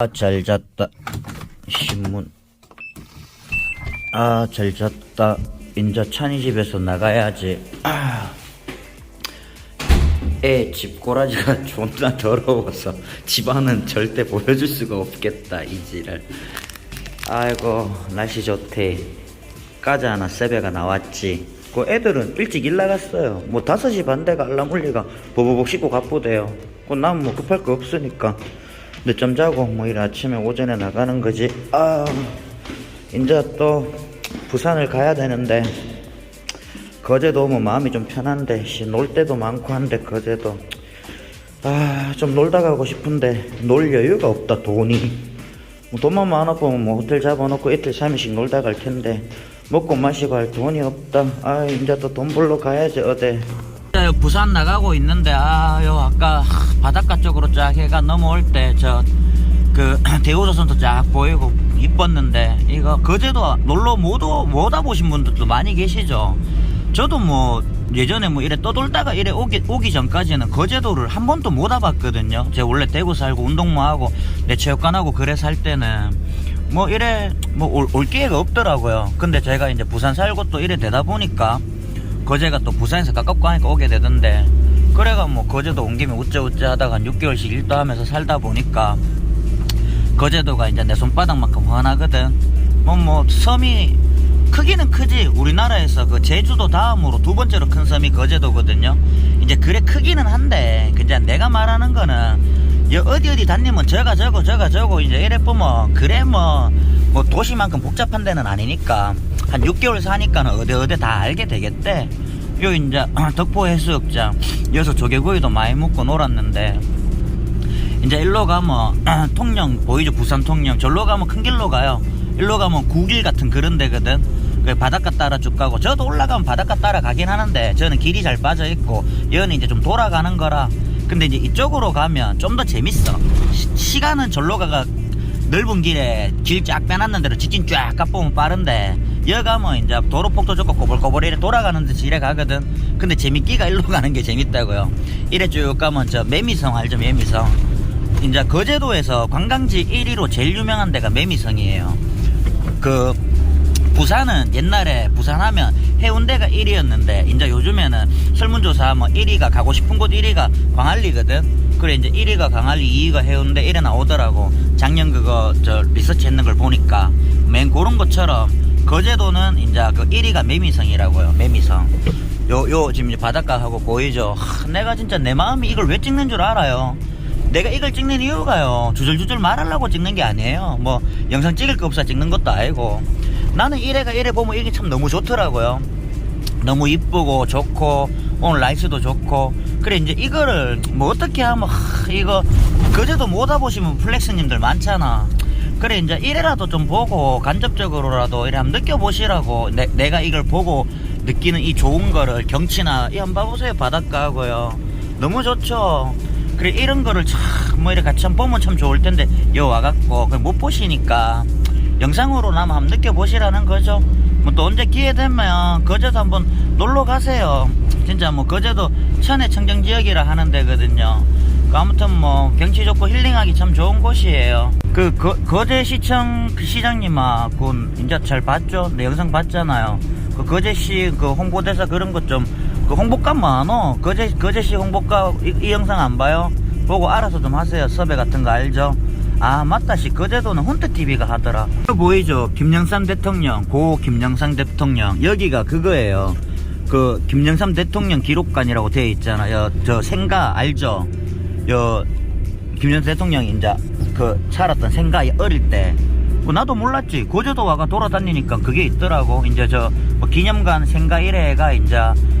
아, 잘 잤다. 신문. 아, 잘 잤다. 인자 찬이 집에서 나가야지. 아. 애 집꼬라지가 존나 더러워서 집안은 절대 보여줄 수가 없겠다, 이지를. 아이고, 날씨 좋대. 까자 하나 세배가 나왔지. 그 애들은 일찍 일 나갔어요. 뭐 5시 반대가 알람 울리가 보보복 씻고 가쁘대요. 그난 뭐 급할 거 없으니까. 늦잠 자고 뭐일 아침에 오전에 나가는 거지. 아, 이제 또 부산을 가야 되는데 거제도 오면 마음이 좀 편한데 씨, 놀 때도 많고 한데 거제도. 아 좀 놀다 가고 싶은데 놀 여유가 없다 돈이. 뭐 돈만 많아보면 뭐 호텔 잡아놓고 이틀 3일씩 놀다 갈 텐데 먹고 마시고 할 돈이 없다. 아 이제 또 돈 벌러 가야지 어디 부산 나가고 있는데 아요 아까 바닷가 쪽으로 쫙 해가 넘어올 때 저 그 대우조선도 쫙 보이고 이뻤는데 이거 거제도 놀러 못, 오- 못 와보신 분들도 많이 계시죠? 저도 뭐 예전에 뭐 이래 떠돌다가 이래 오기, 오기 전까지는 거제도를 한 번도 못 와봤거든요. 제가 원래 대구 살고 운동만 하고 내 체육관하고 그래 살 때는 뭐 이래 뭐올 기회가 없더라고요. 근데 제가 이제 부산 살고 또 이래 되다 보니까 거제가 또 부산에서 가깝고 하니까 오게 되던데. 그래가 뭐 거제도 온 김에 우째우째 하다가 한 6개월씩 일도 하면서 살다 보니까 거제도가 이제 내 손바닥만큼 훤하거든. 뭐뭐 섬이 크기는 크지. 우리나라에서 그 제주도 다음으로 두 번째로 큰 섬이 거제도거든요. 이제 그래 크기는 한데 그냥 내가 말하는 거는 여 어디 어디 다니면 저가 저거 저가 저거 이제 이래 보면 그래 뭐 뭐 도시만큼 복잡한 데는 아니니까 한 6개월 사니까는 어디 어디 다 알게 되겠대. 요 이제 덕포 해수욕장 여기서 조개구이도 많이 먹고 놀았는데 이제 일로 가면 통영 보이죠 부산 통영 절로 가면 큰 길로 가요. 일로 가면 구길 같은 그런 데거든. 그 바닷가 따라 쭉 가고 저도 올라가면 바닷가 따라 가긴 하는데 저는 길이 잘 빠져 있고 여기는 이제 좀 돌아가는 거라. 근데 이제 이쪽으로 가면 좀 더 재밌어. 시, 간은 절로 가가 넓은 길에 길 쫙 빼놨는 대로 직진 쫙 까보면 빠른데 여기 가면 이제 도로폭도 좋고 꼬불꼬불 이래 돌아가는 듯이 이래 가거든 근데 재밌기가 일로 가는 게 재밌다고요 이래 쭉 가면 저 매미성 알죠 매미성 이제 거제도에서 관광지 1위로 제일 유명한 데가 매미성이에요. 그 부산은 옛날에 부산하면 해운대가 1위였는데 이제 요즘에는 설문조사하면 1위가 가고 싶은 곳 1위가 광안리거든. 그래 이제 1위가 광안리, 2위가 해운대 이래 나오더라고. 작년 그거 저 리서치 했는 걸 보니까 맨 그런 것처럼 거제도는 이제 그 1위가 매미성이라고요. 매미성. 요 요 지금 이제 바닷가하고 보이죠. 하, 내가 진짜 내 마음이 이걸 왜 찍는 줄 알아요. 내가 이걸 찍는 이유가요. 주절주절 말하려고 찍는 게 아니에요. 뭐 영상 찍을 거 없어 찍는 것도 아니고 나는 이래가 이래 보면 이게 참 너무 좋더라고요. 너무 이쁘고 좋고 오늘 날씨도 좋고. 그래 이제 이거를 뭐 어떻게 하면 하, 이거 그제도 못 와보시면 플렉스님들 많잖아. 그래 이제 이래라도 좀 보고 간접적으로라도 이래 한번 느껴보시라고 내, 내가 이걸 보고 느끼는 이 좋은 거를 경치나 이 한번 봐보세요. 바닷가하고요. 너무 좋죠. 그래 이런 거를 참뭐 이렇게 같이 한번 보면 참 좋을 텐데 여 와갖고 못 보시니까 영상으로나마 한번 느껴보시라는 거죠. 뭐 또 언제 기회 되면 거제도 한번 놀러 가세요 진짜 뭐 거제도 천혜 청정 지역이라 하는 데거든요 그 아무튼 뭐 경치 좋고 힐링하기 참 좋은 곳이에요. 그 거, 거제 시청 그 시장님하고 이제 잘 봤죠? 내 영상 봤잖아요. 그 거제시 그 홍보대사 그런 것 좀 그 홍보가 많어. 거제 거제시 홍보가 이, 이 영상 안 봐요? 보고 알아서 좀 하세요. 섭외 같은 거 알죠? 아 맞다 씨 거제도는 혼태 TV가 하더라. 그 보이죠? 김영삼 대통령 고 김영삼 대통령 여기가 그거예요. 그 김영삼 대통령 기록관이라고 되어 있잖아요. 저 생가 알죠? 여 김전 대통령이 이제 그 살았던 생각이 어릴 때 뭐 나도 몰랐지 고제도 와가 돌아다니니까 그게 있더라고 이제 저 뭐 기념관 생가 이래가 이제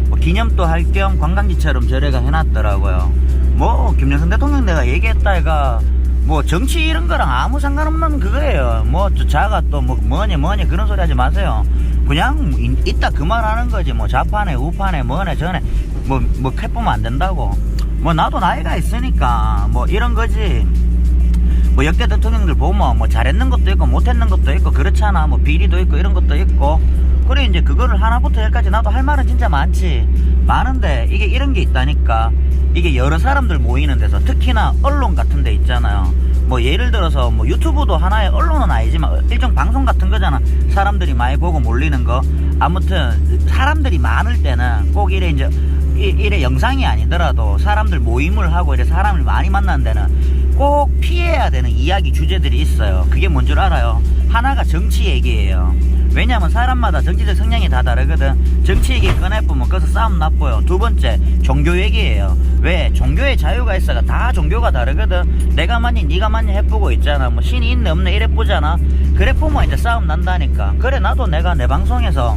뭐 기념도 할 겸 관광지처럼 저래가 해놨더라고요 뭐 김영선 대통령 내가 얘기했다 해가 뭐 정치 이런 거랑 아무 상관없는 그거예요. 뭐저 자가 또 뭐 뭐니 뭐니 그런 소리 하지 마세요. 그냥 이- 있다 그말 하는 거지. 뭐 좌판에 우판에 뭐네 저네. 뭐뭐 캐보면 안 된다고. 뭐 나도 나이가 있으니까 뭐 이런 거지. 뭐 역대 대통령들 보면 뭐 잘했는 것도 있고 못했는 것도 있고 그렇잖아. 뭐 비리도 있고 이런 것도 있고. 그래 이제 그거를 하나부터 열까지 나도 할 말은 진짜 많지 많은데 이게 이런 게 있다니까 이게 여러 사람들 모이는 데서 특히나 언론 같은 데 있잖아요. 뭐 예를 들어서 뭐 유튜브도 하나의 언론은 아니지만 일종 방송 같은 거잖아. 사람들이 많이 보고 몰리는 거. 아무튼 사람들이 많을 때는 꼭 이래 이제 이- 이래 영상이 아니더라도 사람들 모임을 하고 이래 사람을 많이 만나는 데는 꼭 피해야 되는 이야기 주제들이 있어요. 그게 뭔 줄 알아요? 하나가 정치 얘기예요 왜냐면 사람마다 정치적 성향이 다 다르거든. 정치 얘기 꺼내보면 거기서 싸움 나빠요. 두 번째 종교 얘기예요. 왜? 종교의 자유가 있어가 다 종교가 다르거든. 내가 맞니 네가 맞니 해보고 있잖아. 뭐 신이 있네 없네 이래 보잖아. 그래 보면 이제 싸움 난다니까. 그래 나도 내가 내 방송에서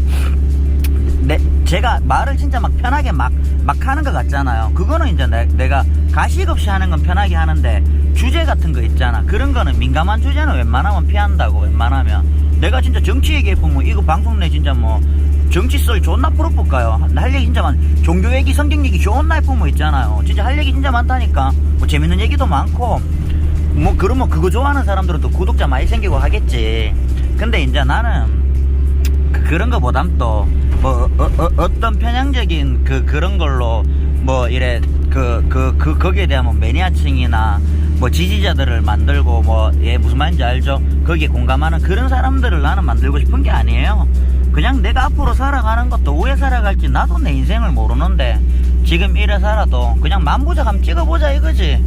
내, 제가 말을 진짜 막 편하게 막, 막 하는 것 같잖아요. 그거는 이제 내, 내가 가식 없이 하는 건 편하게 하는데, 주제 같은 거 있잖아. 그런 거는 민감한 주제는 웬만하면 피한다고, 웬만하면. 내가 진짜 정치 얘기해보면, 이거 방송 내 진짜 뭐, 정치 썰 존나 풀어볼까요? 할 얘기 진짜 많, 종교 얘기, 성경 얘기 존나 해보면 있잖아요. 진짜 할 얘기 진짜 많다니까. 뭐 재밌는 얘기도 많고, 뭐, 그러면 그거 좋아하는 사람들은 또 구독자 많이 생기고 하겠지. 근데 이제 나는, 그- 그런 거보단 또 뭐 어, 떤 편향적인 그 그런 걸로 뭐 이래 그 그 그 거기에 대한 뭐 매니아층이나 뭐 지지자들을 만들고 뭐 예 무슨 말인지 알죠? 거기에 공감하는 그런 사람들을 나는 만들고 싶은 게 아니에요. 그냥 내가 앞으로 살아가는 것도 왜 살아갈지 나도 내 인생을 모르는데 지금 이래 살아도 그냥 만부작 한번 찍어보자 이거지.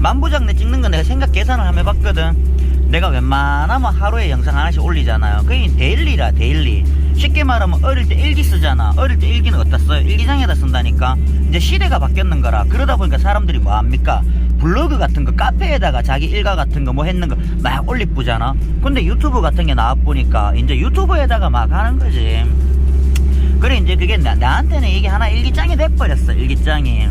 만부작 내 찍는 건 내가 생각 계산을 한번 해봤거든. 내가 웬만하면 하루에 영상 하나씩 올리잖아요. 그게 데일리라 데일리. 쉽게 말하면 어릴 때 일기 쓰잖아. 어릴 때 일기는 어디다 써요? 일기장에다 쓴다니까. 이제 시대가 바뀌었는 거라. 그러다 보니까 사람들이 뭐 합니까? 블로그 같은 거 카페에다가 자기 일가 같은 거 뭐 했는 거 막 올리쁘잖아. 근데 유튜브 같은 게 나와 보니까 이제 유튜브에다가 막 하는 거지. 그래 이제 그게 나, 나한테는 이게 하나 일기장이 돼버렸어 일기장이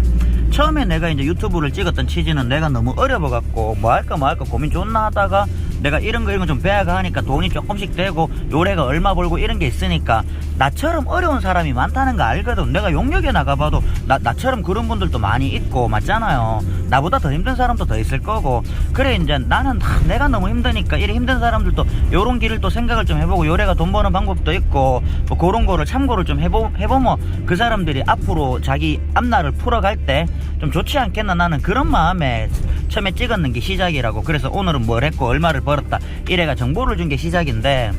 처음에 내가 이제 유튜브를 찍었던 취지는 내가 너무 어려워갖고 뭐 할까 뭐 할까 고민 존나 하다가 내가 이런 거 이런 거 좀 배워가 하니까 돈이 조금씩 되고 요래가 얼마 벌고 이런 게 있으니까 나처럼 어려운 사람이 많다는 거 알거든. 내가 용역에 나가봐도 나, 나처럼 그런 분들도 많이 있고 맞잖아요. 나보다 더 힘든 사람도 더 있을 거고. 그래 이제 나는 하, 내가 너무 힘드니까 이래 힘든 사람들도 요런 길을 또 생각을 좀 해보고 요래가 돈 버는 방법도 있고 뭐 그런 거를 참고를 좀 해보, 해보면 그 사람들이 앞으로 자기 앞날을 풀어갈 때 좀 좋지 않겠나 나는 그런 마음에 처음에 찍었는 게 시작이라고. 그래서 오늘은 뭘 했고 얼마를 벌었다 이래가 정보를 준 게 시작인데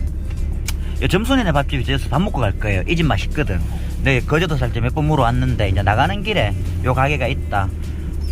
요 점순이네 밥집이 저기서 밥 먹고 갈 거예요. 이 집 맛있거든. 네, 거제도 살 때 몇 번 물어왔는데, 이제 나가는 길에 요 가게가 있다.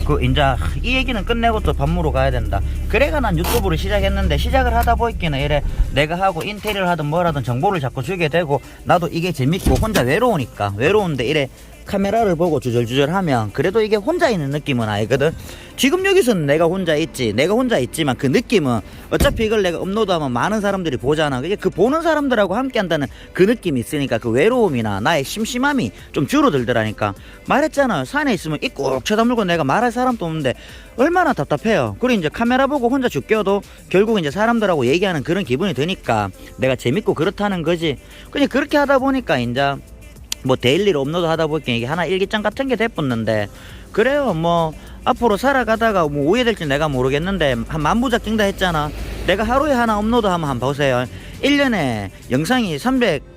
그, 이제, 이 얘기는 끝내고 또밥 먹으러 가야 된다. 그래가 난 유튜브를 시작했는데, 시작을 하다 보니까 이래 내가 하고 인테리어를 하든 뭘 하든 정보를 자꾸 주게 되고, 나도 이게 재밌고, 혼자 외로우니까, 외로운데 이래 카메라를 보고 주절주절 하면, 그래도 이게 혼자 있는 느낌은 아니거든. 지금 여기서는 내가 혼자 있지. 내가 혼자 있지만 그 느낌은 어차피 이걸 내가 업로드하면 많은 사람들이 보잖아. 그게 그 보는 사람들하고 함께 한다는 그 느낌이 있으니까 그 외로움이나 나의 심심함이 좀 줄어들더라니까. 말했잖아요. 산에 있으면 이꼭 쳐다물고 내가 말할 사람도 없는데 얼마나 답답해요. 그리고 이제 카메라 보고 혼자 죽겨도 결국 이제 사람들하고 얘기하는 그런 기분이 드니까 내가 재밌고 그렇다는 거지. 그냥 그렇게 하다 보니까 이제 뭐 데일리로 업로드 하다 보니까 이게 하나 일기장 같은 게 돼붙는데 그래요. 뭐 앞으로 살아가다가 뭐 오해될지 내가 모르겠는데 한 만부작 찍다 했잖아. 내가 하루에 하나 업로드 하면 한번 보세요. 1년에 영상이 300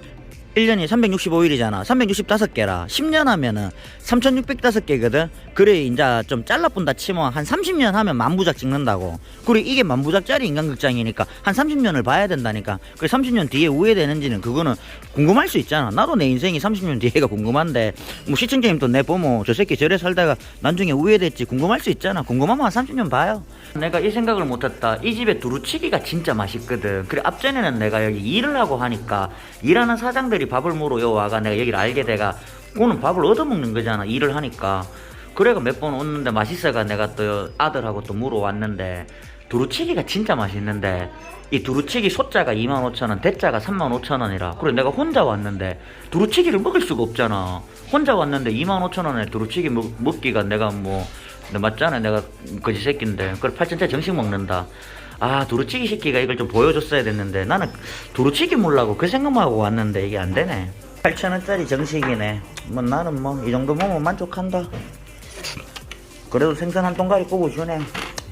1년이 365일이잖아. 365개라. 10년 하면은 3605개거든. 그래, 이제 좀 잘라본다 치면 한 30년 하면 만부작 찍는다고. 그리고 이게 만부작짜리 인간극장이니까 한 30년을 봐야 된다니까. 그 30년 뒤에 우회되는지는 그거는 궁금할 수 있잖아. 나도 내 인생이 30년 뒤에가 궁금한데, 뭐 시청자님도 내 보면 저 새끼 저래 살다가 나중에 우회됐지 궁금할 수 있잖아. 궁금하면 한 30년 봐요. 내가 이 생각을 못했다. 이 집에 두루치기가 진짜 맛있거든. 그래, 앞전에는 내가 여기 일을 하고 하니까 일하는 사장들이 밥을 먹으러 요 와가 내가 여기를 알게 돼가 그거는 밥을 얻어먹는 거잖아. 일을 하니까. 그래가 몇 번 왔는데 맛있어가 내가 또 아들하고 또 물어왔는데 두루치기가 진짜 맛있는데 이 두루치기 소자가 25,000원, 대자가 35,000원이라. 그래 내가 혼자 왔는데 두루치기를 먹을 수가 없잖아. 혼자 왔는데 25,000원에 두루치기 먹, 먹기가 내가 뭐내 맞잖아. 내가 거지 새끼인데. 그래 8천째 정식 먹는다. 아 두루치기 시키가 이걸 좀 보여줬어야 됐는데 나는 두루치기 몰라고 그 생각만 하고 왔는데 이게 안 되네. 8천원짜리 정식이네. 뭐 나는 뭐 이 정도 먹으면 만족한다. 그래도 생선 한 동가리 꼬고 주네.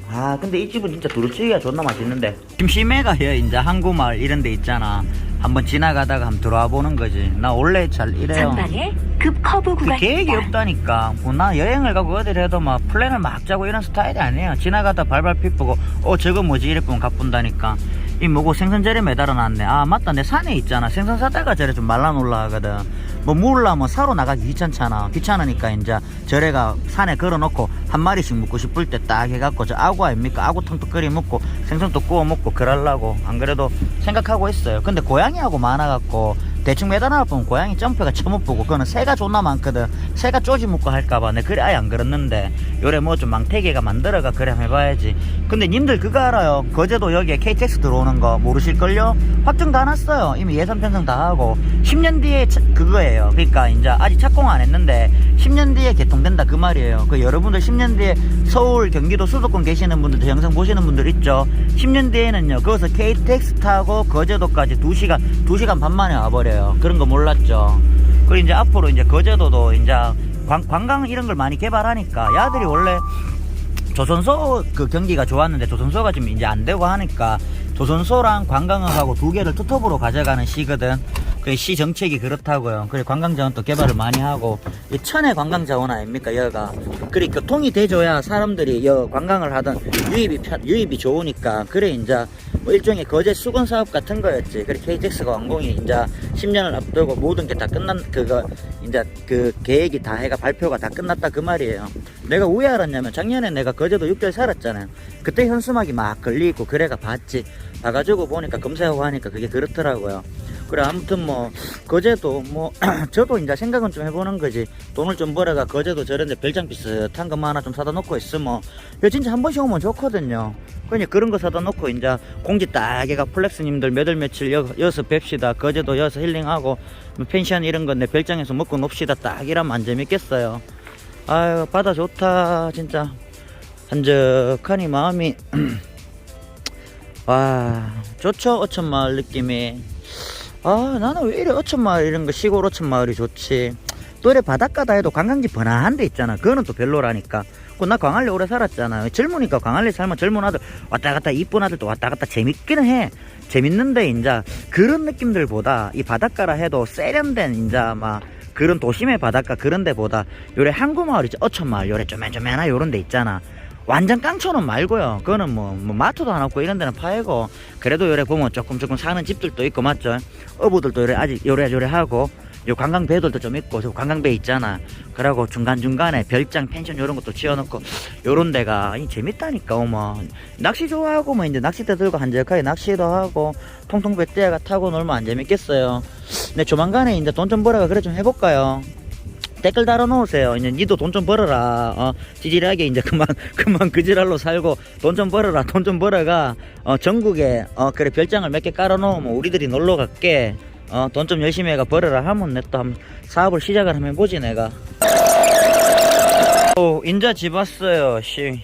아 근데 이 집은 진짜 두루치기가 존나 맛있는데 심심해가 여 이제 항구마을 이런 데 있잖아 한번 지나가다가 한번 들어와 보는 거지. 나 원래 잘 이래요. 전방에 급 커브 그. 계획이 없다니까. 뭐 나 여행을 가고 어디를 해도 막 플랜을 막 짜고 이런 스타일이 아니에요. 지나가다 발발 피쁘고, 어, 저거 뭐지? 이랬으면 가뿐다니까. 이 뭐고 생선절에 매달아 놨네. 아, 맞다. 내 산에 있잖아. 생선 사다가 절에 좀 말라 놀라 하거든. 뭐뭐 사러 나가기 귀찮잖아. 귀찮으니까 이제 절에가 산에 걸어놓고 한 마리씩 먹고 싶을 때 딱 해갖고 저 아구 아닙니까? 아구탕도 끓여 먹고 생선도 구워 먹고 그럴라고. 안 그래도 생각하고 있어요. 근데 고양이하고 많아갖고 대충 매달아 보면 고양이 점프가 처못 보고 그거는 새가 존나 많거든. 새가 쪼지 먹고 할까봐 내 그래 아예 안 그랬는데 요래 뭐 좀 망태기가 만들어가 그래 해봐야지. 근데 님들 그거 알아요. 거제도 여기에 KTX 들어오는 거 모르실걸요? 확정 다 났어요. 이미 예산 편성 다 하고 10년 뒤에 차- 그거예요. 그러니까 이제 아직 착공 안 했는데 10년 뒤에 개통된다 그 말이에요. 그 여러분들 10년 뒤에 서울 경기도 수도권 계시는 분들 저 영상 보시는 분들 있죠? 10년 뒤에는요 거기서 KTX 타고 거제도까지 2시간 2시간 반 만에 와버려요 그런 거 몰랐죠 그리고 이제 앞으로 이제 거제도도 이제 관, 관광 이런 걸 많이 개발하니까 야들이 원래 조선소 그 경기가 좋았는데 조선소가 지금 이제 안 되고 하니까 조선소랑 관광업하고 두 개를 투톱으로 가져가는 시거든. 그시 정책이 그렇다고요. 그래 관광자원 또 개발을 많이 하고 이 천혜 관광자원 아닙니까 여가. 그래 교통이 돼줘야 사람들이 여 관광을 하던 유입이 편, 유입이 좋으니까 그래 이제 뭐 일종의 거제 수건 사업 같은 거였지. 그래 KTX가 완공이 이제 10년을 앞두고 모든 게 다 끝난 그거 이제 그 계획이 다 해가 발표가 다 끝났다 그 말이에요. 내가 왜 알았냐면 작년에 내가 거제도 6개월 살았잖아요. 그때 현수막이 막 걸리고 그래가 봤지. 봐가지고 보니까 검색하고 하니까 그게 그렇더라고요. 그래 아무튼 뭐 거제도 뭐 저도 이제 생각은 좀 해보는 거지. 돈을 좀 벌어가 거제도 저런데 별장 비슷한 것만 하나 좀 사다 놓고 있으면 이거 진짜 한 번씩 오면 좋거든요. 그러니 그런 거 사다 놓고 이제 공지 딱 얘가 플렉스님들 몇월 며칠 여, 여기서 뵙시다. 거제도 여기서 힐링하고 뭐 펜션 이런 거내 별장에서 먹고 놉시다. 딱 이러면 안 재밌겠어요. 아유 바다 좋다 진짜. 한적하니 마음이. 와 좋죠? 어천마을 느낌이 아 나는 왜 이래 어천마을 이런 거 시골 어천마을이 좋지? 또 이래 바닷가다 해도 관광지 번화한 데 있잖아. 그거는 또 별로라니까. 그나 광안리 오래 살았잖아. 젊으니까 광안리 살면 젊은 아들 왔다 갔다 이쁜 아들도 왔다 갔다 재밌기는 해. 재밌는데 인자 그런 느낌들보다 이 바닷가라 해도 세련된 인자 막 그런 도심의 바닷가 그런 데보다 요래 항구마을 있죠 어천마을 요래 쪼맨쪼맨한 요런 데 있잖아 완전 깡초는 말고요. 그거는 뭐, 뭐 마트도 안 없고 이런 데는 파이고 그래도 요래 보면 조금 조금 사는 집들도 있고 맞죠? 어부들도 요래 아직 요래 요래 하고 요 관광 배들도 좀 있고 저 관광 배 있잖아. 그러고 중간 중간에 별장 펜션 요런 것도 지어놓고 요런 데가 이 재밌다니까 어머 낚시 좋아하고 뭐 이제 낚싯대 들고 한적하게 낚시도 하고 통통 배때가 타고 놀면 안 재밌겠어요. 근데 조만간에 이제 돈 좀 벌어가 그래 좀 해볼까요? 댓글 달아놓으세요. 이제 니도 돈 좀 벌어라. 어, 찌질하게 이제 그만 그만 그 지랄로 살고 돈 좀 벌어라. 돈 좀 벌어가 어, 전국에 어 그래 별장을 몇 개 깔아놓으면 우리들이 놀러 갈게. 어, 돈 좀 열심히 해가 벌어라 하면 내 또 한 사업을 시작을 하면 보지 내가. 오, 인자 집 왔어요. 씨.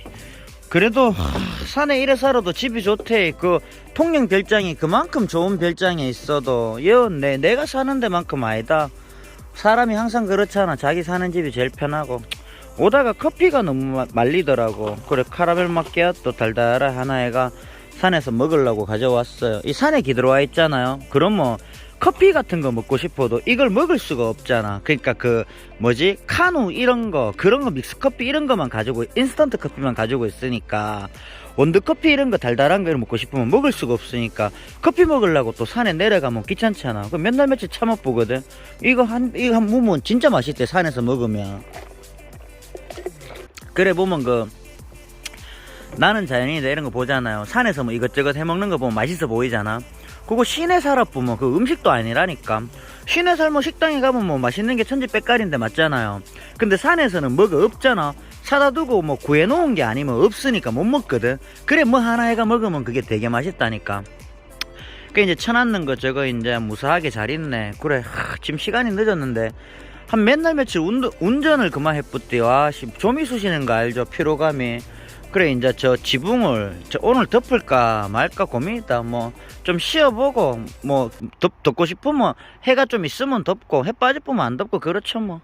그래도 하, 산에 이래 살아도 집이 좋대. 그 통영 별장이 그만큼 좋은 별장에 있어도 예언 내 내가 사는 데만큼 아니다. 사람이 항상 그렇잖아. 자기 사는 집이 제일 편하고. 오다가 커피가 너무 마- 말리더라고. 그래 카라멜 마끼아또 달달한 하나에가 산에서 먹으려고 가져왔어요. 이 산에 기들어와 있잖아요. 그럼 뭐 커피 같은 거 먹고 싶어도 이걸 먹을 수가 없잖아. 그러니까 그 뭐지 카누 이런 거 그런 거 믹스 커피 이런 거만 가지고 인스턴트 커피만 가지고 있으니까 원두 커피 이런 거 달달한 거 먹고 싶으면 먹을 수가 없으니까 커피 먹으려고 또 산에 내려가면 귀찮잖아. 그 맨날 며칠 참못 보거든. 이거 한 이거 한 무면 진짜 맛있대 산에서 먹으면. 그래 보면 그 나는 자연인이다 이런 거 보잖아요. 산에서 뭐 이것저것 해 먹는 거 보면 맛있어 보이잖아. 그거 시내 살아 보면 그 음식도 아니라니까. 시내 살면 식당에 가면 뭐 맛있는 게 천지백깔인데 맞잖아요. 근데 산에서는 뭐가 없잖아. 사다 두고 뭐 구해놓은 게 아니면 없으니까 못 먹거든. 그래 뭐 하나 해가 먹으면 그게 되게 맛있다니까. 그 이제 쳐놨는 거 저거 이제 무사하게 잘 있네. 그래 하, 지금 시간이 늦었는데 한 맨날 며칠 운, 운전을 그만 해뿌띠 와 씨, 좀이 쑤시는 거 알죠 피로감이 그래 이제 저 지붕을 저 오늘 덮을까 말까 고민이다 뭐 좀 쉬어보고 뭐 덮, 덮고 싶으면 해가 좀 있으면 덮고 해 빠질 뿐면 안 덮고 그렇죠 뭐